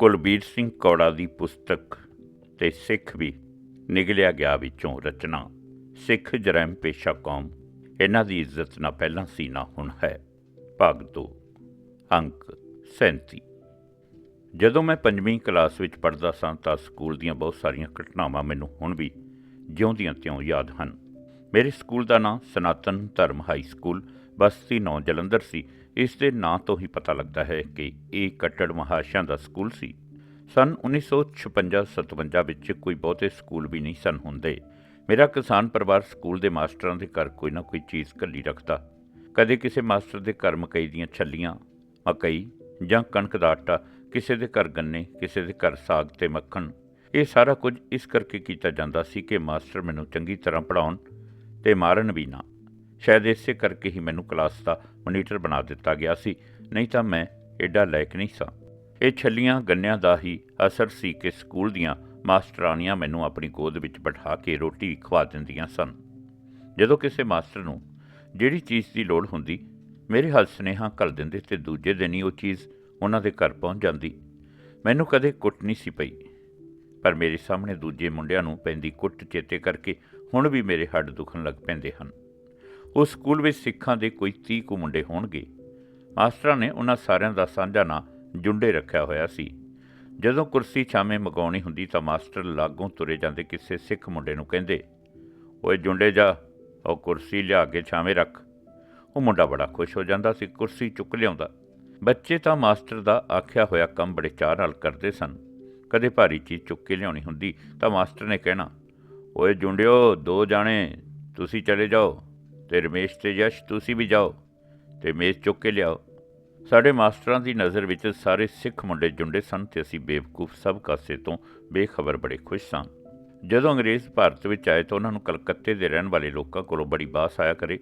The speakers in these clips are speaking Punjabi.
ਕੁਲਬੀਰ ਸਿੰਘ ਕੌੜਾ ਦੀ ਪੁਸਤਕ ਤੇ ਸਿੱਖ ਵੀ ਨਿਕਲਿਆ ਗਿਆ ਵਿੱਚੋਂ ਰਚਨਾ। ਸਿੱਖ ਜਰਮ ਪੇਸ਼ਾ ਕੌਮ, ਇਹਨਾਂ ਦੀ ਇੱਜ਼ਤ ਨਾ ਪਹਿਲਾਂ ਸੀ ਨਾ ਹੁਣ ਹੈ। ਭਾਗ 2 ਅੰਕ 37 ਜਦੋਂ ਮੈਂ ਪੰਜਵੀਂ ਕਲਾਸ ਵਿੱਚ ਪੜ੍ਹਦਾ ਸਾਂ ਤਾਂ ਸਕੂਲ ਦੀਆਂ ਬਹੁਤ ਸਾਰੀਆਂ ਘਟਨਾਵਾਂ ਮੈਨੂੰ ਹੁਣ ਵੀ ਜਿਉਂਦੀਆਂ ਤਿਉਂ ਯਾਦ ਹਨ। ਮੇਰੇ ਸਕੂਲ ਦਾ ਨਾਂ ਸਨਾਤਨ ਧਰਮ ਹਾਈ ਸਕੂਲ ਬਸਤੀ 9 ਜਲੰਧਰ ਸੀ। ਇਸ ਦੇ ਨਾਂ ਤੋਂ ਹੀ ਪਤਾ ਲੱਗਦਾ ਹੈ ਕਿ ਇਹ ਕੱਟੜ ਮਹਾਸ਼ਾਂ ਦਾ ਸਕੂਲ ਸੀ। ਸਨ 1956-57 ਵਿੱਚ ਕੋਈ ਬਹੁਤੇ ਸਕੂਲ ਵੀ ਨਹੀਂ ਸਨ ਹੁੰਦੇ। ਮੇਰਾ ਕਿਸਾਨ ਪਰਿਵਾਰ ਸਕੂਲ ਦੇ ਮਾਸਟਰਾਂ ਦੇ ਘਰ ਕੋਈ ਨਾ ਕੋਈ ਚੀਜ਼ ਘੱਲੀ ਰੱਖਦਾ। ਕਦੇ ਕਿਸੇ ਮਾਸਟਰ ਦੇ ਘਰ ਮਕਈ ਦੀਆਂ ਛੱਲੀਆਂ, ਮਕਈ ਜਾਂ ਕਣਕ ਦਾ ਆਟਾ, ਕਿਸੇ ਦੇ ਘਰ ਗੰਨੇ, ਕਿਸੇ ਦੇ ਘਰ ਸਾਗ ਤੇ ਮੱਖਣ। ਇਹ ਸਾਰਾ ਕੁਝ ਇਸ ਕਰਕੇ ਕੀਤਾ ਜਾਂਦਾ ਸੀ ਕਿ ਮਾਸਟਰ ਮੈਨੂੰ ਚੰਗੀ ਤਰ੍ਹਾਂ ਪੜਾਉਣ ਤੇ ਮਾਰਨ ਵੀ ਨਾ। ਸ਼ਾਇਦ ਇਸੇ ਕਰਕੇ ਹੀ ਮੈਨੂੰ ਕਲਾਸ ਦਾ ਮੋਨੀਟਰ ਬਣਾ ਦਿੱਤਾ ਗਿਆ ਸੀ, ਨਹੀਂ ਤਾਂ ਮੈਂ ਐਡਾ ਲਾਇਕ ਨਹੀਂ ਸਾਂ। ਇਹ ਛੱਲੀਆਂ ਗੰਨਿਆਂ ਦਾ ਹੀ ਅਸਰ ਸੀ ਕਿ ਸਕੂਲ ਦੀਆਂ ਮਾਸਟਰਾਨੀਆਂ ਮੈਨੂੰ ਆਪਣੀ ਗੋਦ ਵਿੱਚ ਬਿਠਾ ਕੇ ਰੋਟੀ ਖਵਾ ਦਿੰਦੀਆਂ ਸਨ। ਜਦੋਂ ਕਿਸੇ ਮਾਸਟਰ ਨੂੰ ਜਿਹੜੀ ਚੀਜ਼ ਦੀ ਲੋੜ ਹੁੰਦੀ, ਮੇਰੇ ਹੱਥ ਸੁਨੇਹਾ ਕਰ ਦਿੰਦੇ ਤੇ ਦੂਜੇ ਦਿਨ ਹੀ ਉਹ ਚੀਜ਼ ਉਹਨਾਂ ਦੇ ਘਰ ਪਹੁੰਚ ਜਾਂਦੀ। ਮੈਨੂੰ ਕਦੇ ਕੁੱਟ ਨਹੀਂ ਸੀ ਪਈ, ਪਰ ਮੇਰੇ ਸਾਹਮਣੇ ਦੂਜੇ ਮੁੰਡਿਆਂ ਨੂੰ ਪੈਂਦੀ ਕੁੱਟ ਚੇਤੇ ਕਰਕੇ ਹੁਣ ਵੀ ਮੇਰੇ ਹੱਡ ਦੁਖਣ ਲੱਗ ਪੈਂਦੇ ਹਨ। ਉਸ ਸਕੂਲ ਵਿੱਚ ਸਿੱਖਾਂ ਦੇ ਕੋਈ 30 ਕੁ ਮੁੰਡੇ ਹੋਣਗੇ। ਮਾਸਟਰਾਂ ਨੇ ਉਹਨਾਂ ਸਾਰਿਆਂ ਦਾ ਸਾਂਝਾ ਨਾਂ ਜੁੰਡੇ ਰੱਖਿਆ ਹੋਇਆ ਸੀ। ਜਦੋਂ ਕੁਰਸੀ ਛਾਵੇਂ ਮਗਾਉਣੀ ਹੁੰਦੀ ਤਾਂ ਮਾਸਟਰ ਲਾਗੋਂ ਤੁਰੇ ਜਾਂਦੇ ਕਿਸੇ ਸਿੱਖ ਮੁੰਡੇ ਨੂੰ ਕਹਿੰਦੇ, ਓਏ ਜੁੰਡੇ ਜਾ, ਉਹ ਕੁਰਸੀ ਲਿਆ ਕੇ ਛਾਵੇਂ ਰੱਖ। ਉਹ ਮੁੰਡਾ ਬੜਾ ਖੁਸ਼ ਹੋ ਜਾਂਦਾ ਸੀ, ਕੁਰਸੀ ਚੁੱਕ ਲਿਆਉਂਦਾ। ਬੱਚੇ ਤਾਂ ਮਾਸਟਰ ਦਾ ਆਖਿਆ ਹੋਇਆ ਕੰਮ ਬੜੇ ਚਾਅ ਨਾਲ ਕਰਦੇ ਸਨ। ਕਦੇ ਭਾਰੀ ਚੀਜ਼ ਚੁੱਕ ਕੇ ਲਿਆਉਣੀ ਹੁੰਦੀ ਤਾਂ ਮਾਸਟਰ ਨੇ ਕਹਿਣਾ, ਓਏ ਜੁੰਡਿਓ, ਦੋ ਜਾਣੇ, ਤੁਸੀਂ ਚਲੇ ਜਾਓ ਤੇ ਰਮੇਸ਼ ਤੇ ਯਸ਼ ਤੁਸੀਂ ਵੀ ਜਾਓ ਤੇ ਮੇਜ਼ ਚੁੱਕ ਕੇ ਲਿਆਓ। ਸਾਡੇ ਮਾਸਟਰਾਂ ਦੀ ਨਜ਼ਰ ਵਿੱਚ ਸਾਰੇ ਸਿੱਖ ਮੁੰਡੇ ਜੁੰਡੇ ਸਨ ਤੇ ਅਸੀਂ ਬੇਵਕੂਫ ਸਭ ਕਾਸੇ ਤੋਂ ਬੇਖਬਰ ਬੜੇ ਖੁਸ਼ ਸਾਂ। ਜਦੋਂ ਅੰਗਰੇਜ਼ ਭਾਰਤ ਵਿੱਚ ਆਏ ਤਾਂ ਉਹਨਾਂ ਨੂੰ ਕਲਕੱਤੇ ਦੇ ਰਹਿਣ ਵਾਲੇ ਲੋਕਾਂ ਕੋਲੋਂ ਬੜੀ ਬਾਸ ਆਇਆ ਕਰੇ,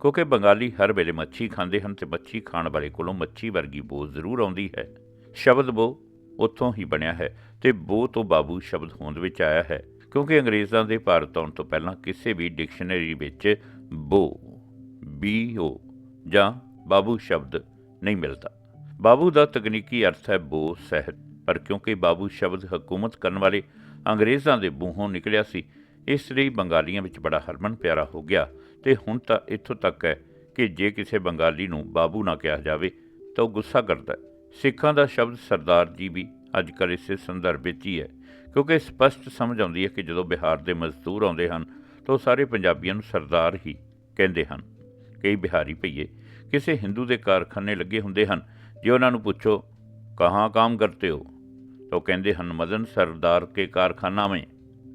ਕਿਉਂਕਿ ਬੰਗਾਲੀ ਹਰ ਵੇਲੇ ਮੱਛੀ ਖਾਂਦੇ ਹਨ ਤੇ ਮੱਛੀ ਖਾਣ ਵਾਲੇ ਕੋਲੋਂ ਮੱਛੀ ਵਰਗੀ ਬੋ ਜ਼ਰੂਰ ਆਉਂਦੀ ਹੈ। ਸ਼ਬਦ ਬੋ ਉੱਥੋਂ ਹੀ ਬਣਿਆ ਹੈ ਤੇ ਬੋ ਤੋਂ ਬਾਬੂ ਸ਼ਬਦ ਹੋਂਦ ਵਿੱਚ ਆਇਆ ਹੈ, ਕਿਉਂਕਿ ਅੰਗਰੇਜ਼ਾਂ ਦੇ ਭਾਰਤ ਆਉਣ ਤੋਂ ਪਹਿਲਾਂ ਕਿਸੇ ਵੀ ਡਿਕਸ਼ਨਰੀ ਵਿੱਚ ਬੋ, ਬੀ, ਓ ਜਾਂ ਬਾਬੂ ਸ਼ਬਦ ਨਹੀਂ ਮਿਲਦਾ। ਬਾਬੂ ਦਾ ਤਕਨੀਕੀ ਅਰਥ ਹੈ ਬੋ ਸਹਿਤ ਪਰ ਕਿਉਂਕਿ ਬਾਬੂ ਸ਼ਬਦ ਹਕੂਮਤ ਕਰਨ ਵਾਲੇ ਅੰਗਰੇਜ਼ਾਂ ਦੇ ਮੂੰਹੋਂ ਨਿਕਲਿਆ ਸੀ, ਇਸ ਲਈ ਬੰਗਾਲੀਆਂ ਵਿੱਚ ਬੜਾ ਹਰਮਨ ਪਿਆਰਾ ਹੋ ਗਿਆ ਤੇ ਹੁਣ ਤਾਂ ਇੱਥੋਂ ਤੱਕ ਹੈ ਕਿ ਜੇ ਕਿਸੇ ਬੰਗਾਲੀ ਨੂੰ ਬਾਬੂ ਨਾ ਕਿਹਾ ਜਾਵੇ ਤਾਂ ਉਹ ਗੁੱਸਾ ਕਰਦਾ ਹੈ। ਸਿੱਖਾਂ ਦਾ ਸ਼ਬਦ ਸਰਦਾਰ ਜੀ ਵੀ ਅੱਜ ਕੱਲ੍ਹ ਇਸੇ ਸੰਦਰਭ ਵਿੱਚ ਹੀ ਹੈ, ਕਿਉਂਕਿ ਸਪਸ਼ਟ ਸਮਝ ਆਉਂਦੀ ਹੈ ਕਿ ਜਦੋਂ ਬਿਹਾਰ ਦੇ ਮਜ਼ਦੂਰ ਆਉਂਦੇ ਹਨ ਤਾਂ ਉਹ ਸਾਰੇ ਪੰਜਾਬੀਆਂ ਨੂੰ ਸਰਦਾਰ ਹੀ ਕਹਿੰਦੇ ਹਨ। ਕਈ ਬਿਹਾਰੀ ਭਈਏ ਕਿਸੇ ਹਿੰਦੂ ਦੇ ਕਾਰਖਾਨੇ ਲੱਗੇ ਹੁੰਦੇ ਹਨ, ਜੇ ਉਹਨਾਂ ਨੂੰ ਪੁੱਛੋ, ਕਹਾਂ ਕੰਮ ਕਰਤੇ ਹੋ? ਤਾਂ ਉਹ ਕਹਿੰਦੇ ਹਨ, ਮਦਨ ਸਰਦਾਰ ਕੇ ਕਾਰਖਾਨਾ ਮੇਂ।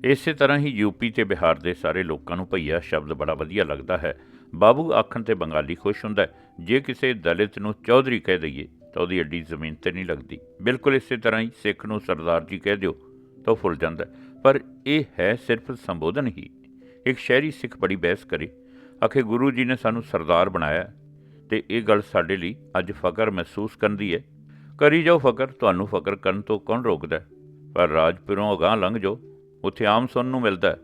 ਇਸੇ ਤਰ੍ਹਾਂ ਹੀ ਯੂਪੀ ਤੇ ਬਿਹਾਰ ਦੇ ਸਾਰੇ ਲੋਕਾਂ ਨੂੰ ਭਈਆ ਸ਼ਬਦ ਬੜਾ ਵਧੀਆ ਲੱਗਦਾ ਹੈ। ਬਾਬੂ ਆਖਣ ਤੇ ਬੰਗਾਲੀ ਖੁਸ਼ ਹੁੰਦਾ ਹੈ, ਜੇ ਕਿਸੇ ਦਲਿਤ ਨੂੰ ਚੌਧਰੀ ਕਹਿ ਦਈਏ, ਤਾਂ ਉਹਦੀ ਅੱਡੀ ਜ਼ਮੀਨ ਤੇ ਨਹੀਂ ਲੱਗਦੀ। ਬਿਲਕੁਲ ਇਸੇ ਤਰ੍ਹਾਂ ਹੀ ਸਿੱਖ ਨੂੰ ਸਰਦਾਰ ਜੀ ਕਹਿ ਦਿਓ, ਤਾਂ ਉਹ ਫੁੱਲ ਜਾਂਦਾ ਪਰ ਇਹ ਹੈ ਸਿਰਫ ਸੰਬੋਧਨ ਹੀ। ਇੱਕ ਸ਼ਹਿਰੀ ਸਿੱਖ ਬੜੀ ਬਹਿਸ ਕਰੇ। ਆਖੇ, ਗੁਰੂ ਜੀ ਨੇ ਸਾਨੂੰ ਸਰਦਾਰ ਬਣਾਇਆ ਤੇ ਇਹ ਗੱਲ ਸਾਡੇ ਲਈ ਅੱਜ ਫਕਰ ਮਹਿਸੂਸ ਕਰਦੀ ਹੈ ਕਰੀ ਜਾਓ ਫਕਰ ਤੁਹਾਨੂੰ ਫਕਰ ਕਰਨ ਤੋਂ ਕੌਣ ਰੋਕਦਾ? ਪਰ ਰਾਜਪੁਰੋਂ ਅਗਾਂਹ ਲੰਘ ਜਾਓ, ਉੱਥੇ ਆਮ ਸੁਣਨ ਨੂੰ ਮਿਲਦਾ ਹੈ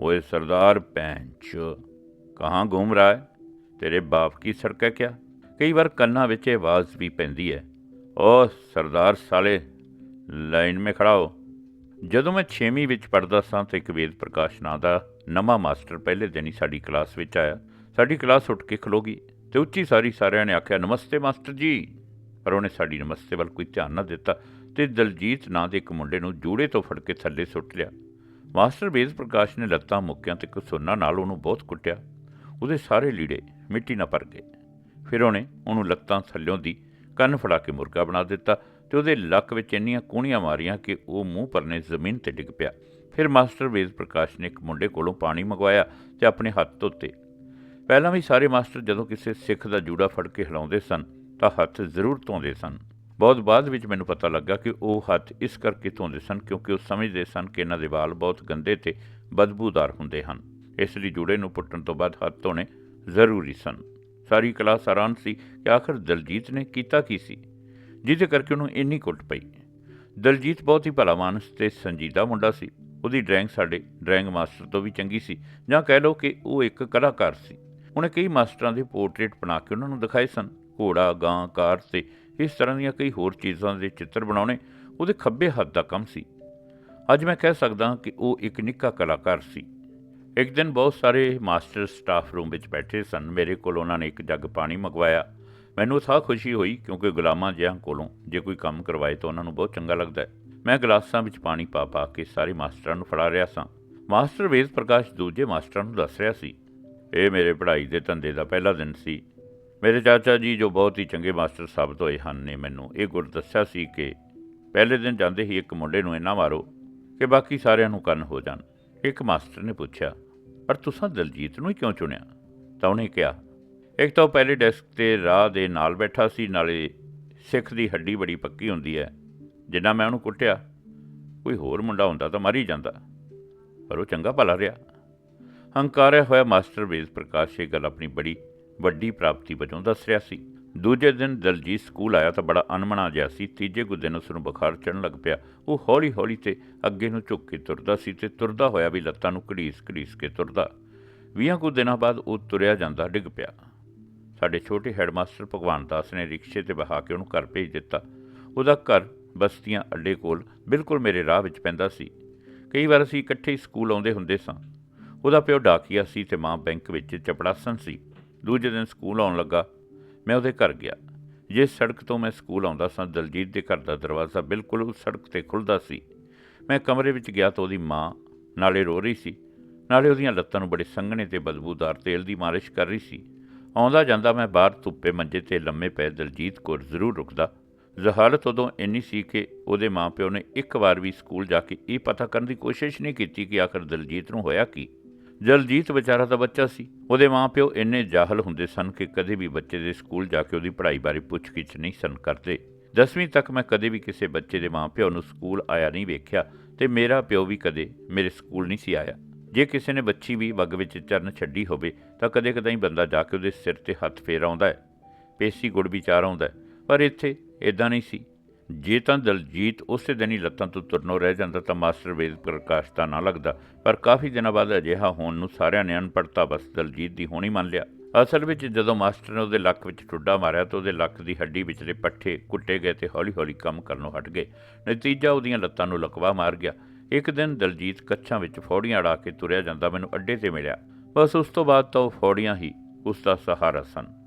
ਓਏ ਸਰਦਾਰ ਪੈਂਚ ਕਹਾਂ ਘੁੰਮ ਰਹਾ ਹੈ ਤੇਰੇ ਬਾਪ ਕੀ ਸੜਕ ਹੈ ਕਿਆ? ਕਈ ਵਾਰ ਕੰਨਾਂ ਵਿੱਚ ਇਹ ਆਵਾਜ਼ ਵੀ ਪੈਂਦੀ ਹੈ ਓ ਸਰਦਾਰ ਸਾਲੇ, ਲਾਈਨ 'ਮੇ ਖੜਾ ਹੋ। ਜਦੋਂ ਮੈਂ 6ਵੀਂ ਵਿੱਚ ਪੜ੍ਹਦਾ ਸਾਂ ਤਾਂ ਇੱਕ ਵੇਦ ਪ੍ਰਕਾਸ਼ ਨਾਂ ਦਾ ਨਵਾਂ ਮਾਸਟਰ ਪਹਿਲੇ ਦਿਨ ਹੀ ਸਾਡੀ ਕਲਾਸ ਵਿੱਚ ਆਇਆ। ਸਾਡੀ ਕਲਾਸ ਉੱਠ ਕੇ ਖਲੋ ਗਈ। ਤੇ ਉੱਚੀ ਸਾਰੀ ਸਾਰਿਆਂ ਨੇ ਆਖਿਆ, ਨਮਸਤੇ, ਮਾਸਟਰ ਜੀ। ਪਰ ਉਹਨੇ ਸਾਡੀ ਨਮਸਤੇ ਵੱਲ ਕੋਈ ਧਿਆਨ ਨਾ ਦਿੱਤਾ ਤੇ ਦਲਜੀਤ ਨਾਂ ਦੇ ਇੱਕ ਮੁੰਡੇ ਨੂੰ ਜੂੜੇ ਤੋਂ ਫੜ ਕੇ ਥੱਲੇ ਸੁੱਟ ਲਿਆ। ਮਾਸਟਰ ਵੇਦ ਪ੍ਰਕਾਸ਼ ਨੇ ਲੱਤਾਂ ਮੁੱਕਿਆਂ ਤੇ ਕਸੋਨਾ ਨਾਲ ਉਹਨੂੰ ਬਹੁਤ ਕੁੱਟਿਆ। ਉਹਦੇ ਸਾਰੇ ਲੀੜੇ ਮਿੱਟੀ ਨਾਲ ਭਰ ਗਏ। ਫਿਰ ਉਹਨੇ ਉਹਨੂੰ ਲੱਤਾਂ ਥੱਲਿਓਂ ਦੀ ਕੰਨ ਫੜਾ ਕੇ ਮੁਰਗਾ ਬਣਾ ਦਿੱਤਾ ਤੇ ਉਹਦੇ ਲੱਕ ਵਿੱਚ ਇੰਨੀਆਂ ਕੂਣੀਆਂ ਮਾਰੀਆਂ ਕਿ ਉਹ ਮੂੰਹ ਪਰਨੇ ਜ਼ਮੀਨ ਤੇ ਡਿੱਗ ਪਿਆ। ਫਿਰ ਮਾਸਟਰ ਵੇਦ ਪ੍ਰਕਾਸ਼ ਨੇ ਇੱਕ ਮੁੰਡੇ ਕੋਲੋਂ ਪਾਣੀ ਮੰਗਵਾਇਆ ਤੇ ਆਪਣੇ ਹੱਥ ਧੋਤੇ। ਪਹਿਲਾਂ ਵੀ ਸਾਰੇ ਮਾਸਟਰ ਜਦੋਂ ਕਿਸੇ ਸਿੱਖ ਦਾ ਜੂੜਾ ਫੜ ਕੇ ਹਿਲਾਉਂਦੇ ਸਨ, ਤਾਂ ਹੱਥ ਜ਼ਰੂਰ ਧੋਂਦੇ ਸਨ। ਬਹੁਤ ਬਾਅਦ ਵਿੱਚ ਮੈਨੂੰ ਪਤਾ ਲੱਗਾ ਕਿ ਉਹ ਹੱਥ ਇਸ ਕਰਕੇ ਧੋਂਦੇ ਸਨ ਕਿਉਂਕਿ ਉਹ ਸਮਝਦੇ ਸਨ ਕਿ ਇਹਨਾਂ ਦੇ ਵਾਲ ਬਹੁਤ ਗੰਦੇ ਤੇ ਬਦਬੂਦਾਰ ਹੁੰਦੇ ਹਨ। ਇਸ ਲਈ ਜੂੜੇ ਨੂੰ ਪੁੱਟਣ ਤੋਂ ਬਾਅਦ ਹੱਥ ਧੋਣੇ ਜ਼ਰੂਰੀ ਸਨ। ਸਾਰੀ ਕਲਾਸ ਹੈਰਾਨ ਸੀ ਕਿ ਆਖਰ ਦਲਜੀਤ ਨੇ ਕੀਤਾ ਕੀ ਸੀ, ਜਿਹਦੇ ਕਰਕੇ ਉਹਨੂੰ ਇੰਨੀ ਕੁੱਟ ਪਈ। ਦਲਜੀਤ ਬਹੁਤ ਹੀ ਭਲਾ ਮਾਨਸ ਤੇ ਸੰਜੀਦਾ ਮੁੰਡਾ ਸੀ। ਉਹਦੀ ਡਰਾਇੰਗ ਸਾਡੇ ਡਰਾਇੰਗ ਮਾਸਟਰ ਤੋਂ ਵੀ ਚੰਗੀ ਸੀ ਜਾਂ ਕਹਿ ਲਓ ਕਿ ਉਹ ਇੱਕ ਕਲਾਕਾਰ ਸੀ। ਉਹਨੇ ਕਈ ਮਾਸਟਰਾਂ ਦੇ ਪੋਰਟਰੇਟ ਬਣਾ ਕੇ ਉਹਨਾਂ ਨੂੰ ਦਿਖਾਏ ਸਨ। ਘੋੜਾ, ਗਾਂ, ਕਾਰ ਤੇ ਇਸ ਤਰ੍ਹਾਂ ਦੀਆਂ ਕਈ ਹੋਰ ਚੀਜ਼ਾਂ ਦੇ ਚਿੱਤਰ ਬਣਾਉਣੇ ਉਹਦੇ ਖੱਬੇ ਹੱਥ ਦਾ ਕੰਮ ਸੀ। ਅੱਜ ਮੈਂ ਕਹਿ ਸਕਦਾ ਕਿ ਉਹ ਇੱਕ ਨਿੱਕਾ ਕਲਾਕਾਰ ਸੀ। ਇੱਕ ਦਿਨ ਬਹੁਤ ਸਾਰੇ ਮਾਸਟਰ ਸਟਾਫ ਰੂਮ ਵਿੱਚ ਬੈਠੇ ਸਨ। ਮੇਰੇ ਕੋਲ ਉਹਨਾਂ ਨੇ ਇੱਕ ਜੱਗ ਪਾਣੀ ਮੰਗਵਾਇਆ। ਮੈਨੂੰ ਥਾ ਖੁਸ਼ੀ ਹੋਈ ਕਿਉਂਕਿ ਗੁਲਾਮਾਂ ਜਿਹਾਂ ਕੋਲੋਂ ਜੇ ਕੋਈ ਕੰਮ ਕਰਵਾਏ ਤਾਂ ਉਹਨਾਂ ਨੂੰ ਬਹੁਤ ਚੰਗਾ ਲੱਗਦਾ ਹੈ। ਮੈਂ ਗਲਾਸਾਂ ਵਿੱਚ ਪਾਣੀ ਪਾ ਪਾ ਕੇ ਸਾਰੇ ਮਾਸਟਰਾਂ ਨੂੰ ਫੜਾ ਰਿਹਾ ਸਾਂ। ਮਾਸਟਰ ਵੇਦ ਪ੍ਰਕਾਸ਼ ਦੂਜੇ ਮਾਸਟਰਾਂ ਨੂੰ ਦੱਸ ਰਿਹਾ ਸੀ। ਇਹ ਮੇਰੇ ਪੜ੍ਹਾਈ ਦੇ ਧੰਦੇ ਦਾ ਪਹਿਲਾ ਦਿਨ ਸੀ। ਮੇਰੇ ਚਾਚਾ ਜੀ ਜੋ ਬਹੁਤ ਹੀ ਚੰਗੇ ਮਾਸਟਰ ਸਾਬਤ ਹੋਏ ਹਨ ਨੇ ਮੈਨੂੰ ਇਹ ਗੁਰ ਦੱਸਿਆ ਸੀ ਕਿ ਪਹਿਲੇ ਦਿਨ ਜਾਂਦੇ ਹੀ ਇੱਕ ਮੁੰਡੇ ਨੂੰ ਇੰਨਾ ਮਾਰੋ ਕਿ ਬਾਕੀ ਸਾਰਿਆਂ ਨੂੰ ਕੰਨ ਹੋ ਜਾਣ। ਇੱਕ ਮਾਸਟਰ ਨੇ ਪੁੱਛਿਆ, ਪਰ ਤੁਸੀਂ ਦਲਜੀਤ ਨੂੰ ਹੀ ਕਿਉਂ ਚੁਣਿਆ? ਤਾਂ ਉਹਨੇ ਕਿਹਾ, ਇੱਕ ਤਾਂ ਉਹ ਪਹਿਲੇ ਡੈਸਕ ਤੇ ਰਾਹ ਦੇ ਨਾਲ ਬੈਠਾ ਸੀ, ਨਾਲੇ ਸਿੱਖ ਦੀ ਹੱਡੀ ਬੜੀ ਪੱਕੀ ਹੁੰਦੀ ਹੈ। ਜਿੰਨਾ ਮੈਂ ਉਹਨੂੰ ਕੁੱਟਿਆ, ਕੋਈ ਹੋਰ ਮੁੰਡਾ ਹੁੰਦਾ ਤਾਂ ਮਰ ਹੀ ਜਾਂਦਾ। ਪਰ ਉਹ ਚੰਗਾ ਭਲਾ ਰਿਹਾ। ਹੰਕਾਰਿਆ ਹੋਇਆ ਮਾਸਟਰ ਵੇਦ ਪ੍ਰਕਾਸ਼ ਇਹ ਗੱਲ ਆਪਣੀ ਬੜੀ ਵੱਡੀ ਪ੍ਰਾਪਤੀ ਵਜੋਂ ਦੱਸ ਰਿਹਾ ਸੀ। ਦੂਜੇ ਦਿਨ ਦਲਜੀਤ ਸਕੂਲ ਆਇਆ ਤਾਂ ਬੜਾ ਅਨਮਣਾ ਜਿਹਾ ਸੀ। ਤੀਜੇ ਕੁ ਦਿਨ ਉਸ ਨੂੰ ਬੁਖਾਰ ਚੜਨ ਲੱਗ ਪਿਆ। ਉਹ ਹੌਲੀ ਹੌਲੀ ਤੇ ਅੱਗੇ ਨੂੰ ਝੁੱਕ ਕੇ ਤੁਰਦਾ ਸੀ ਤੇ ਤੁਰਦਾ ਹੋਇਆ ਵੀ ਲੱਤਾਂ ਨੂੰ ਘੜੀਸ ਘੜੀਸ ਕੇ ਤੁਰਦਾ। ਵੀਹਾਂ ਕੁ ਦਿਨਾਂ ਬਾਅਦ ਉਹ ਤੁਰਿਆ ਜਾਂਦਾ ਡਿੱਗ ਪਿਆ। ਸਾਡੇ ਛੋਟੇ ਹੈਡਮਾਸਟਰ ਭਗਵਾਨ ਦਾਸ ਨੇ ਰਿਕਸ਼ੇ ਤੇ ਬਹਾ ਕੇ ਉਹਨੂੰ ਘਰ ਭੇਜ ਦਿੱਤਾ। ਉਹਦਾ ਘਰ ਬਸਤੀਆਂ ਅੱਡੇ ਕੋਲ ਬਿਲਕੁਲ ਮੇਰੇ ਰਾਹ ਵਿੱਚ ਪੈਂਦਾ ਸੀ। ਕਈ ਵਾਰ ਅਸੀਂ ਇਕੱਠੇ ਹੀ ਸਕੂਲ ਆਉਂਦੇ ਹੁੰਦੇ ਸਾਂ। ਉਹਦਾ ਪਿਓ ਡਾਕੀਆ ਸੀ ਤੇ ਮਾਂ ਬੈਂਕ ਵਿੱਚ ਚਪੜਾਸਨ ਸੀ। ਦੂਜੇ ਦਿਨ ਸਕੂਲ ਆਉਣ ਲੱਗਾ। ਮੈਂ ਉਹਦੇ ਘਰ ਗਿਆ। ਜਿਸ ਸੜਕ ਤੋਂ ਮੈਂ ਸਕੂਲ ਆਉਂਦਾ ਸਾਂ, ਦਲਜੀਤ ਦੇ ਘਰ ਦਾ ਦਰਵਾਜ਼ਾ ਬਿਲਕੁਲ ਉਸ ਸੜਕ ਤੇ ਖੁੱਲਦਾ ਸੀ। ਮੈਂ ਕਮਰੇ ਵਿੱਚ ਗਿਆ ਤਾਂ ਉਹਦੀ ਮਾਂ ਨਾਲੇ ਰੋ ਰਹੀ ਸੀ। ਨਾਲੇ ਉਹਦੀਆਂ ਲੱਤਾਂ ਨੂੰ ਬੜੇ ਸੰਘਣੇ ਤੇ ਬਦਬੂਦਾਰ ਤੇਲ ਦੀ ਮਾਲਿਸ਼ ਕਰ ਰਹੀ ਸੀ। ਆਉਂਦਾ ਜਾਂਦਾ ਮੈਂ ਬਾਹਰ ਧੁੱਪੇ ਮੰਜੇ ਤੇ ਲੰਮੇ ਪਏ ਦਲਜੀਤ ਕੋਲ ਜ਼ਰੂਰ ਰੁਕਦਾ। ਜ਼ਹਾਲਤ ਉਦੋਂ ਇੰਨੀ ਸੀ ਕਿ ਉਹਦੇ ਮਾਪਿਓ ਨੇ ਇੱਕ ਵਾਰ ਵੀ ਸਕੂਲ ਜਾ ਕੇ ਇਹ ਪਤਾ ਕਰਨ ਦੀ ਕੋਸ਼ਿਸ਼ ਨਹੀਂ ਕੀਤੀ ਕਿ ਆਖਰ ਦਲਜੀਤ ਨੂੰ ਹੋਇਆ ਕੀ। ਜਲਜੀਤ ਵਿਚਾਰਾ ਤਾਂ ਬੱਚਾ ਸੀ। ਉਹਦੇ ਮਾਪਿਓ ਇੰਨੇ ਜਾਹਲ ਹੁੰਦੇ ਸਨ ਕਿ ਕਦੇ ਵੀ ਬੱਚੇ ਦੇ ਸਕੂਲ ਜਾ ਕੇ ਉਹਦੀ ਪੜ੍ਹਾਈ ਬਾਰੇ ਪੁੱਛਗਿੱਛ ਨਹੀਂ ਸਨ ਕਰਦੇ। 10ਵੀਂ ਤੱਕ ਮੈਂ ਕਦੇ ਵੀ ਕਿਸੇ ਬੱਚੇ ਦੇ ਮਾਪਿਓ ਨੂੰ ਸਕੂਲ ਆਇਆ ਨਹੀਂ ਵੇਖਿਆ ਤੇ ਮੇਰਾ ਪਿਓ ਵੀ ਕਦੇ ਮੇਰੇ ਸਕੂਲ ਨਹੀਂ ਸੀ ਆਇਆ। ਜੇ ਕਿਸੇ ਨੇ ਬੱਚੀ ਵੀ ਵਗ ਵਿੱਚ ਚਰਨ ਛੱਡੀ ਹੋਵੇ ਤਾਂ ਕਦੇ ਕਦਾਈ ਬੰਦਾ ਜਾ ਕੇ ਉਹਦੇ ਸਿਰ ਤੇ ਹੱਥ ਫੇਰ ਆਉਂਦਾ ਹੈ। ਪੇਸੀ ਗੁੜ ਵਿਚਾਰ ਆਉਂਦਾ ਪਰ ਇੱਥੇ ਇਦਾਂ ਨਹੀਂ ਸੀ। ਜੇ ਤਾਂ ਦਲਜੀਤ ਉਸੇ ਦਿਨ ਹੀ ਲੱਤਾਂ ਤੋਂ ਤੁਰਨੋਂ ਰਹਿ ਜਾਂਦਾ ਤਾਂ ਮਾਸਟਰ ਵੇਦ ਪ੍ਰਕਾਸ਼ ਦਾ ਨਾ ਲੱਗਦਾ, ਪਰ ਕਾਫੀ ਦਿਨਾਂ ਬਾਅਦ ਅਜਿਹਾ ਹੋਣ ਨੂੰ ਸਾਰਿਆਂ ਨੇ ਅਨਪੜਤਾ ਬਸ ਦਲਜੀਤ ਦੀ ਹੋਣੀ ਮੰਨ ਲਿਆ। ਅਸਲ ਵਿੱਚ ਜਦੋਂ ਮਾਸਟਰ ਨੇ ਉਹਦੇ ਲੱਕ ਵਿੱਚ ਟੁੱਡਾ ਮਾਰਿਆ ਤਾਂ ਉਹਦੇ ਲੱਕ ਦੀ ਹੱਡੀ ਵਿਚਲੇ ਪੱਠੇ ਕੁੱਟੇ ਗਏ ਤੇ ਹੌਲੀ-ਹੌਲੀ ਕੰਮ ਕਰਨੋਂ ਹਟ ਗਏ। ਨਤੀਜਾ ਉਹਦੀਆਂ ਲੱਤਾਂ ਨੂੰ ਲਕਵਾ ਮਾਰ ਗਿਆ। ਇੱਕ ਦਿਨ ਦਲਜੀਤ ਕੱਛਾਂ ਵਿੱਚ ਫੌੜੀਆਂ ਅੜਾ ਕੇ ਤੁਰਿਆ ਜਾਂਦਾ, ਮੈਨੂੰ ਅੱਡੇ ਤੇ ਮਿਲਿਆ। ਬਸ ਉਸ ਤੋਂ ਬਾਅਦ ਤਾਂ ਉਹ ਫੌੜੀਆਂ ਹੀ, ਉਸ ਦਾ ਸਹਾਰਾ ਸਨ।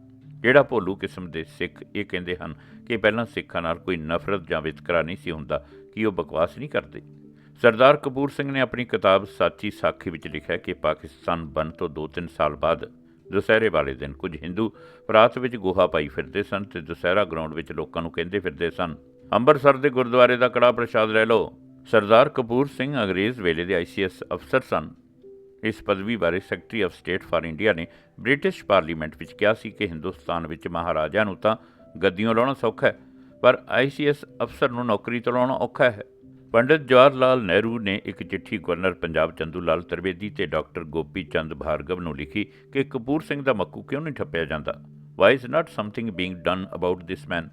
ਜਿਹੜਾ ਭੋਲੂ ਕਿਸਮ ਦੇ ਸਿੱਖ ਇਹ ਕਹਿੰਦੇ ਹਨ ਕਿ ਪਹਿਲਾਂ ਸਿੱਖਾਂ ਨਾਲ ਕੋਈ ਨਫ਼ਰਤ ਜਾਂ ਵਿਤਕਰਾ ਨਹੀਂ ਸੀ ਹੁੰਦਾ, ਕਿ ਉਹ ਬਕਵਾਸ ਨਹੀਂ ਕਰਦੇ। ਸਰਦਾਰ ਕਪੂਰ ਸਿੰਘ ਨੇ ਆਪਣੀ ਕਿਤਾਬ ਸਾਚੀ ਸਾਖੀ ਵਿੱਚ ਲਿਖਿਆ ਕਿ ਪਾਕਿਸਤਾਨ ਬਣ ਤੋਂ 2-3 ਸਾਲ ਬਾਅਦ ਦੁਸਹਿਰੇ ਵਾਲੇ ਦਿਨ ਕੁਝ ਹਿੰਦੂ ਰਾਤ ਵਿੱਚ ਗੋਹਾ ਪਾਈ ਫਿਰਦੇ ਸਨ ਤੇ ਦੁਸਹਿਰਾ ਗਰਾਊਂਡ ਵਿੱਚ ਲੋਕਾਂ ਨੂੰ ਕਹਿੰਦੇ ਫਿਰਦੇ ਸਨ, ਅੰਮ੍ਰਿਤਸਰ ਦੇ ਗੁਰਦੁਆਰੇ ਦਾ ਕੜਾ ਪ੍ਰਸ਼ਾਦ ਲੈ ਲਓ। ਸਰਦਾਰ ਕਪੂਰ ਸਿੰਘ ਅੰਗਰੇਜ਼ ਵੇਲੇ ਦੇ ਆਈਸੀਐਸ ਅਫਸਰ ਸਨ। ਇਸ ਪਦਵੀ ਬਾਰੇ secretary of state for India ਨੇ ਬ੍ਰਿਟਿਸ਼ ਪਾਰਲੀਮੈਂਟ ਵਿੱਚ ਕਿਹਾ ਸੀ ਕਿ ਹਿੰਦੁਸਤਾਨ ਵਿੱਚ ਮਹਾਰਾਜਾ ਨੂੰ ਤਾਂ ਗੱਦੀਆਂ ਲਾਉਣਾ ਸੌਖਾ ਹੈ, ਪਰ ਆਈਸੀਐਸ ਅਫਸਰ ਨੂੰ ਨੌਕਰੀ ਤੋਂ ਲਾਉਣਾ ਔਖਾ ਹੈ। ਪੰਡਿਤ ਜਵਾਹਰ ਲਾਲ ਨਹਿਰੂ ਨੇ ਇੱਕ ਚਿੱਠੀ ਗਵਰਨਰ ਪੰਜਾਬ ਚੰਦੂ ਲਾਲ ਤਰਵੇਦੀ ਤੇ ਡਾਕਟਰ ਗੋਪੀ ਚੰਦ ਭਾਰਗਵ ਨੂੰ ਲਿਖੀ ਕਿ ਕਪੂਰ ਸਿੰਘ ਦਾ ਮੱਕੂ ਕਿਉਂ ਨਹੀਂ ਠੱਪਿਆ ਜਾਂਦਾ? Why is not something being done about this man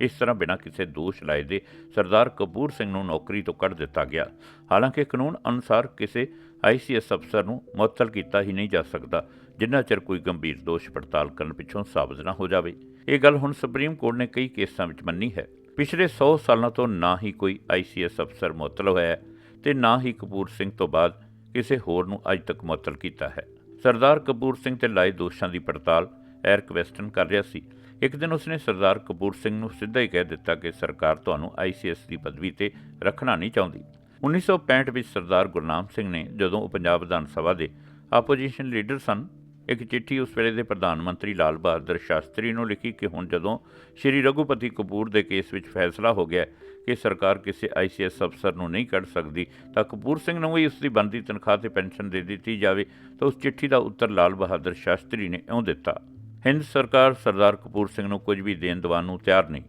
ਇਸ ਤਰ੍ਹਾਂ ਬਿਨਾਂ ਕਿਸੇ ਦੋਸ਼ ਲਾਏ ਦੇ ਸਰਦਾਰ ਕਪੂਰ ਸਿੰਘ ਨੂੰ ਨੌਕਰੀ ਤੋਂ ਕੱਢ ਦਿੱਤਾ ਗਿਆ। ਹਾਲਾਂਕਿ ਕਾਨੂੰਨ ਅਨੁਸਾਰ ਕਿਸੇ ਆਈਸੀਐਸ ਅਫਸਰ ਨੂੰ ਮੁਅੱਤਲ ਕੀਤਾ ਹੀ ਨਹੀਂ ਜਾ ਸਕਦਾ, ਜਿੰਨਾ ਚਿਰ ਕੋਈ ਗੰਭੀਰ ਦੋਸ਼ ਪੜਤਾਲ ਕਰਨ ਪਿੱਛੋਂ ਸਾਬਤ ਨਾ ਹੋ ਜਾਵੇ। ਇਹ ਗੱਲ ਹੁਣ ਸੁਪਰੀਮ ਕੋਰਟ ਨੇ ਕਈ ਕੇਸਾਂ ਵਿੱਚ ਮੰਨੀ ਹੈ। ਪਿਛਲੇ 100 ਸਾਲਾਂ ਤੋਂ ਨਾ ਹੀ ਕੋਈ ਆਈਸੀਐਸ ਅਫਸਰ ਮੁਅੱਤਲ ਹੋਇਆ ਹੈ ਤੇ ਨਾ ਹੀ ਕਪੂਰ ਸਿੰਘ ਤੋਂ ਬਾਅਦ ਕਿਸੇ ਹੋਰ ਨੂੰ ਅੱਜ ਤੱਕ ਮੁਅੱਤਲ ਕੀਤਾ ਹੈ। ਸਰਦਾਰ ਕਪੂਰ ਸਿੰਘ ਤੇ ਲਾਏ ਦੋਸ਼ਾਂ ਦੀ ਪੜਤਾਲ ਐਰਕ ਵੈਸਟਨ ਕਰ ਰਿਹਾ ਸੀ। ਇੱਕ ਦਿਨ ਉਸਨੇ ਸਰਦਾਰ ਕਪੂਰ ਸਿੰਘ ਨੂੰ ਸਿੱਧਾ ਹੀ ਕਹਿ ਦਿੱਤਾ ਕਿ ਸਰਕਾਰ ਤੁਹਾਨੂੰ ਆਈਸੀਐਸ ਦੀ ਪਦਵੀ ਤੇ ਰੱਖਣਾ ਨਹੀਂ ਚਾਹੁੰਦੀ। 1965 ਵਿੱਚ ਸਰਦਾਰ ਗੁਰਨਾਮ ਸਿੰਘ ਨੇ ਜਦੋਂ ਉਹ ਪੰਜਾਬ ਵਿਧਾਨ ਸਭਾ ਦੇ ਆਪੋਜੀਸ਼ਨ ਲੀਡਰ ਸਨ, ਇੱਕ ਚਿੱਠੀ ਉਸ ਵੇਲੇ ਦੇ ਪ੍ਰਧਾਨ ਮੰਤਰੀ ਲਾਲ ਬਹਾਦਰ ਸ਼ਾਸਤਰੀ ਨੂੰ ਲਿਖੀ ਕਿ ਹੁਣ ਜਦੋਂ ਸ਼੍ਰੀ ਰਘੁਪਤੀ ਕਪੂਰ ਦੇ ਕੇਸ ਵਿੱਚ ਫੈਸਲਾ ਹੋ ਗਿਆ ਕਿ ਸਰਕਾਰ ਕਿਸੇ ਆਈਸੀਐਸ ਅਫਸਰ ਨੂੰ ਨਹੀਂ ਕੱਢ ਸਕਦੀ, ਤਾਂ ਕਪੂਰ ਸਿੰਘ ਨੂੰ ਵੀ ਉਸ ਦੀ ਬਣਦੀ ਤਨਖਾਹ ਤੇ ਪੈਨਸ਼ਨ ਦੇ ਦਿੱਤੀ ਜਾਵੇ, ਤਾਂ ਉਸ ਚਿੱਠੀ ਦਾ ਉੱਤਰ ਲਾਲ ਬਹਾਦਰ ਸ਼ਾਸਤਰੀ ਨੇ ਇਉਂ ਦਿੱਤਾ। ਹਿੰਦ ਸਰਕਾਰ ਸਰਦਾਰ ਕਪੂਰ ਸਿੰਘ ਨੂੰ ਕੁਝ ਵੀ ਦੇਣ ਦਿਵਾਉਣ ਨੂੰ ਤਿਆਰ ਨਹੀਂ।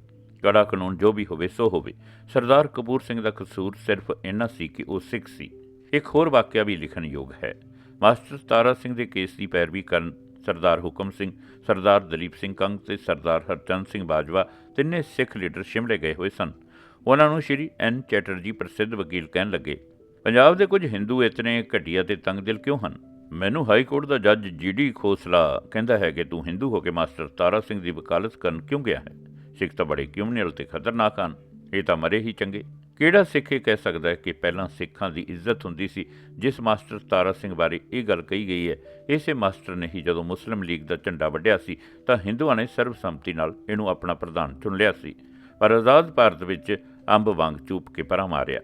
ਕੜਾ ਕਾਨੂੰਨ ਜੋ ਵੀ ਹੋਵੇ, ਸੋ ਹੋਵੇ। ਸਰਦਾਰ ਕਪੂਰ ਸਿੰਘ ਦਾ ਕਸੂਰ ਸਿਰਫ ਇੰਨਾ ਸੀ ਕਿ ਉਹ ਸਿੱਖ ਸੀ। ਇੱਕ ਹੋਰ ਵਾਕਿਆ ਵੀ ਲਿਖਣਯੋਗ ਹੈ। ਮਾਸਟਰ ਤਾਰਾ ਸਿੰਘ ਦੇ ਕੇਸ ਦੀ ਪੈਰਵੀ ਕਰਨ ਸਰਦਾਰ ਹੁਕਮ ਸਿੰਘ, ਸਰਦਾਰ ਦਲੀਪ ਸਿੰਘ ਕੰਗ ਤੇ ਸਰਦਾਰ ਹਰਚੰਦ ਸਿੰਘ ਬਾਜਵਾ ਤਿੰਨੇ ਸਿੱਖ ਲੀਡਰ ਸ਼ਿਮਲੇ ਗਏ ਹੋਏ ਸਨ। ਉਹਨਾਂ ਨੂੰ ਸ਼੍ਰੀ ਐਨ ਚੈਟਰਜੀ ਪ੍ਰਸਿੱਧ ਵਕੀਲ ਕਹਿਣ ਲੱਗੇ, ਪੰਜਾਬ ਦੇ ਕੁਝ ਹਿੰਦੂ ਇਤਨੇ ਘਟੀਆ ਤੇ ਤੰਗਦਿਲ ਕਿਉਂ ਹਨ? ਮੈਨੂੰ ਹਾਈ ਕੋਰਟ ਦਾ ਜੱਜ ਜੀਡੀ ਖੋਸਲਾ ਕਹਿੰਦਾ ਹੈ ਕਿ ਤੂੰ ਹਿੰਦੂ ਹੋ ਕੇ ਮਾਸਟਰ ਤਾਰਾ ਸਿੰਘ ਦੀ ਵਕਾਲਤ ਕਰਨ ਕਿਉਂ ਗਿਆ ਹੈ? ਸਿੱਖ ਤਾਂ ਬੜੇ ਕਿਉਮਨੀਅਲ ਤੇ ਖਤਰਨਾਕ ਹਨ। ਇਹ ਤਾਂ ਮਰੇ ਹੀ ਚੰਗੇ। ਕਿਹੜਾ ਸਿੱਖ ਇਹ ਕਹਿ ਸਕਦਾ ਹੈ ਕਿ ਪਹਿਲਾਂ ਸਿੱਖਾਂ ਦੀ ਇੱਜ਼ਤ ਹੁੰਦੀ ਸੀ, ਜਿਸ ਮਾਸਟਰ ਤਾਰਾ ਸਿੰਘ ਬਾਰੇ ਇਹ ਗੱਲ ਕਹੀ ਗਈ ਹੈ? ਇਸੇ ਮਾਸਟਰ ਨੇ ਹੀ ਜਦੋਂ ਮੁਸਲਿਮ ਲੀਗ ਦਾ ਝੰਡਾ ਵੱਢਿਆ ਸੀ, ਤਾਂ ਹਿੰਦੂਆਂ ਨੇ ਸਰਬਸੰਮਤੀ ਨਾਲ ਇਹਨੂੰ ਆਪਣਾ ਪ੍ਰਧਾਨ ਚੁਣ ਲਿਆ ਸੀ। ਪਰ ਆਜ਼ਾਦ ਭਾਰਤ ਵਿੱਚ ਅੰਬ ਵਾਂਗ ਚੂਪ ਕੇ ਪਰਾਂ ਮਾਰਿਆ।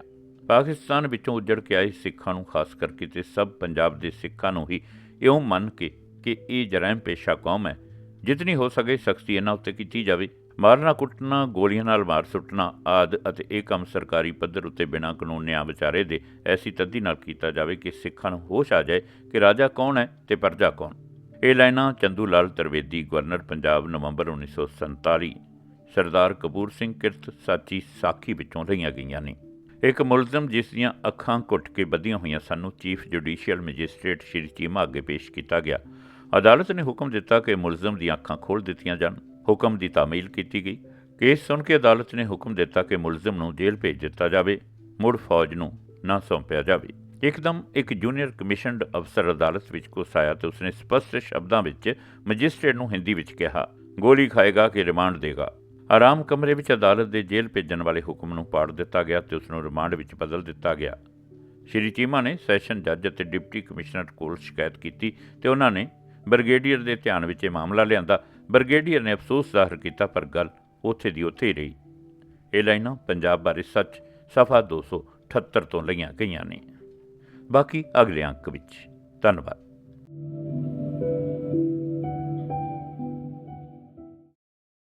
ਪਾਕਿਸਤਾਨ ਵਿੱਚੋਂ ਉੱਜੜ ਕੇ ਆਏ ਸਿੱਖਾਂ ਨੂੰ, ਖਾਸ ਕਰਕੇ ਤੇ ਸਭ ਪੰਜਾਬ ਦੇ ਸਿੱਖਾਂ ਨੂੰ ਹੀ ਇਉਂ ਮੰਨ ਕੇ ਕਿ ਇਹ ਜਰਾਇਮ ਪੇਸ਼ਾ ਕੌਮ ਹੈ। ਜਿਤਨੀ ਹੋ ਸਕੇ ਸਖਤੀ ਇਹਨਾਂ ਉੱਤੇ ਕੀਤੀ ਜਾਵੇ। ਮਾਰਨਾ, ਕੁੱਟਣਾ, ਗੋਲੀਆਂ ਨਾਲ ਮਾਰ ਸੁੱਟਣਾ ਆਦ ਅਤੇ ਇਹ ਕੰਮ ਸਰਕਾਰੀ ਪੱਧਰ ਉੱਤੇ ਬਿਨਾਂ ਕਾਨੂੰਨ ਨਿਆਂ ਵਿਚਾਰੇ ਦੇ ਐਸੀ ਤੱਦੀ ਨਾਲ ਕੀਤਾ ਜਾਵੇ ਕਿ ਸਿੱਖਾਂ ਨੂੰ ਹੋਸ਼ ਆ ਜਾਏ ਕਿ ਰਾਜਾ ਕੌਣ ਹੈ ਤੇ ਪਰਜਾ ਕੌਣ। ਇਹ ਲਾਈਨਾਂ ਚੰਦੂ ਲਾਲ ਤਰਵੇਦੀ, ਗਵਰਨਰ ਪੰਜਾਬ, ਨਵੰਬਰ 1947 ਸਰਦਾਰ ਕਪੂਰ ਸਿੰਘ ਕਿਰਤ, ਸਾਚੀ ਸਾਖੀ ਵਿੱਚੋਂ ਲਈਆਂ ਗਈਆਂ ਨੇ। ਇੱਕ ਮੁਲਜ਼ਮ ਜਿਸ ਦੀਆਂ ਅੱਖਾਂ ਘੁੱਟ ਕੇ ਬੱਧੀਆਂ ਹੋਈਆਂ ਸਾਨੂੰ chief judicial magistrate Shri Cheema ਅੱਗੇ ਪੇਸ਼ ਕੀਤਾ ਗਿਆ। ਅਦਾਲਤ ਨੇ ਹੁਕਮ ਦਿੱਤਾ ਕਿ ਮੁਲਜ਼ਮ ਦੀਆਂ ਅੱਖਾਂ ਖੋਲ੍ਹ ਦਿੱਤੀਆਂ ਜਾਣ। ਹੁਕਮ ਦੀ ਤਾਮੀਲ ਕੀਤੀ ਗਈ। ਕੇਸ ਸੁਣ ਕੇ ਅਦਾਲਤ ਨੇ ਹੁਕਮ ਦਿੱਤਾ ਕਿ ਮੁਲਜ਼ਮ ਨੂੰ ਜੇਲ੍ਹ ਭੇਜ ਦਿੱਤਾ ਜਾਵੇ। ਮੁੜ ਫੌਜ ਨੂੰ ਨਾ ਸੌਂਪਿਆ ਜਾਵੇ। ਇੱਕਦਮ ਇੱਕ ਜੂਨੀਅਰ ਕਮਿਸ਼ਨਡ ਅਫਸਰ ਅਦਾਲਤ ਵਿੱਚ ਘੁਸ ਆਇਆ ਤੇ ਉਸਨੇ ਸਪਸ਼ਟ ਸ਼ਬਦਾਂ ਵਿੱਚ ਮੈਜਿਸਟ੍ਰੇਟ ਨੂੰ ਹਿੰਦੀ ਵਿੱਚ ਕਿਹਾ, ਗੋਲੀ ਖਾਏਗਾ ਕਿ ਰਿਮਾਂਡ ਦੇਗਾ? ਆਰਾਮ ਕਮਰੇ ਵਿੱਚ ਅਦਾਲਤ ਦੇ ਜੇਲ੍ਹ ਭੇਜਣ ਵਾਲੇ ਹੁਕਮ ਨੂੰ ਪਾੜ ਦਿੱਤਾ ਗਿਆ ਤੇ ਉਸ ਨੂੰ ਰਿਮਾਂਡ ਵਿੱਚ ਬਦਲ ਦਿੱਤਾ ਗਿਆ। ਸ਼੍ਰੀ ਚੀਮਾ ਨੇ ਸੈਸ਼ਨ ਜੱਜ ਅਤੇ ਡਿਪਟੀ ਕਮਿਸ਼ਨਰ ਕੋਲ ਸ਼ਿਕਾਇਤ ਕੀਤੀ ਤੇ ਉਹਨਾਂ ਨੇ ਬ੍ਰਿਗੇਡੀਅਰ ਦੇ ਧਿਆਨ ਵਿੱਚ ਇਹ ਮਾਮਲਾ ਲਿਆਂਦਾ। ਬ੍ਰਿਗੇਡੀਅਰ ਨੇ ਅਫਸੋਸ ਜ਼ਾਹਰ ਕੀਤਾ, ਪਰ ਗੱਲ ਉੱਥੇ ਦੀ ਉੱਥੇ ਹੀ ਰਹੀ। ਇਹ ਲਾਈਨਾਂ ਪੰਜਾਬ ਬਾਰੇ ਸੱਚ ਸਫਾ 278 ਤੋਂ ਲਈਆਂ ਗਈਆਂ ਨੇ। ਬਾਕੀ ਅਗਲੇ ਅੰਕ ਵਿੱਚ। ਧੰਨਵਾਦ।